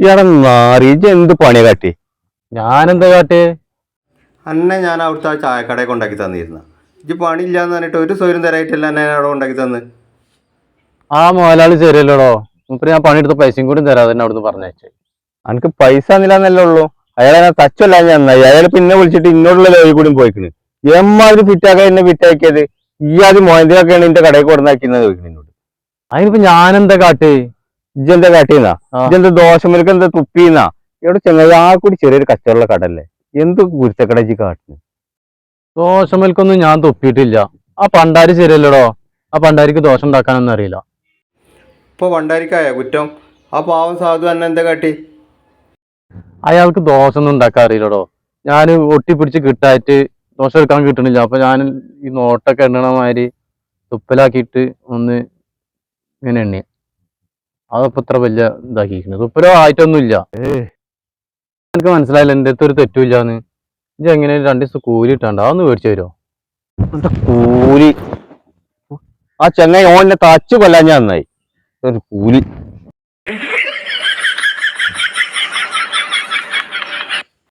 എന്ത് പണിയാ കാട്ടി? ഞാനെന്താ കാട്ടി? അന്നെ ഞാൻ അവിടുത്തെ ആ ചായക്കടയൊക്കെ കൊണ്ടാക്കി തന്നിരുന്ന. ഇജ്ജ് പണിയില്ലാന്ന് പറഞ്ഞിട്ട് ഒരു സൗകര്യം തരായിട്ടില്ല എന്നെ അവിടെ കൊണ്ടാക്കി തന്ന്. ആ മുതലാളി ശരിയല്ലടോ. മുപ്പര് ഞാൻ പണിയെടുത്ത പൈസയും കൂടി തരാതെ തന്നെ അവിടുന്ന് പറഞ്ഞയച്ചേ. അനക്ക് പൈസ തന്നില്ലാന്നല്ലേ ഉള്ളൂ. അയാളെ ഞാൻ തച്ചല്ല ഞാൻ അയാൾ പിന്നെ വിളിച്ചിട്ട് ഇന്നോടുള്ള ലോയി കൂടി പോയിക്കണ്. എമ്മാതിരി ഫിറ്റാക്കാൻ എന്നെ ഫിറ്റാക്കിയത് ഈ ആദ്യം മോയന്തിനൊക്കെയാണ് എന്റെ കടയിൽ കൊടുന്നാക്കിയെന്ന് ചോദിക്കുന്നു അതിനിപ്പോ ഞാനെന്താ കാട്ട്? ഇജ്ജെന്താ കാട്ടിന്നാ ആ. ഇജ്ജെന്താ ദോശമേൽക്ക് എന്താ തുപ്പിന്നാ ഇവിടെ ചെങ്ങാ ആ കൂടി ചെറിയൊരു കച്ചവടമുള്ള കടല്ലേ എന്ത് കുരുത്തക്കട ഇജ്ജ് കാട്ടുന്നു? ദോശമേൽക്കൊന്നും ഞാൻ തുപ്പിയിട്ടില്ല. ആ പണ്ടാരി ശരിയല്ലടോ? ആ പണ്ടാരിക്ക് ദോശ ഉണ്ടാക്കാനൊന്നും അറിയില്ല. ഇപ്പോൾ പണ്ടാരിക്കായ കുറ്റം? ആ പാവം സാധു തന്നെ എന്താ കാട്ടി? അയാൾക്ക് ദോശ ഒന്നും ഉണ്ടാക്കാൻ അറിയില്ലടോ. ഞാൻ ഒട്ടിപ്പിടിച്ച് കിട്ടായിട്ട് ദോശ എടുക്കാൻ കിട്ടണില്ല. അപ്പൊ ഞാൻ ഈ നോട്ടൊക്കെ എണ്ണണ മാതിരി തുപ്പലാക്കിയിട്ട് ഒന്ന് ഇങ്ങനെ എണ്ണി. അതപ്പോ ഇത്ര വലിയ ഇതാക്കിയിരിക്കുന്നത് തുപ്പലോ ആയിട്ടൊന്നും ഇല്ല എനിക്ക് മനസ്സിലായില്ല എന്റെ അടുത്ത് ഒരു തെറ്റുമില്ലാന്ന്. ഇത് എങ്ങനെ രണ്ട് ദിവസം കൂലി ഇട്ടാണ്ട് അതൊന്ന് മേടിച്ചു തരുമോ കൂലി? ആ ചെന്നൈ ഓനെ തച്ചു കൊല്ലാൻ ഞാൻ നന്നായി. ഒരു കൂലി.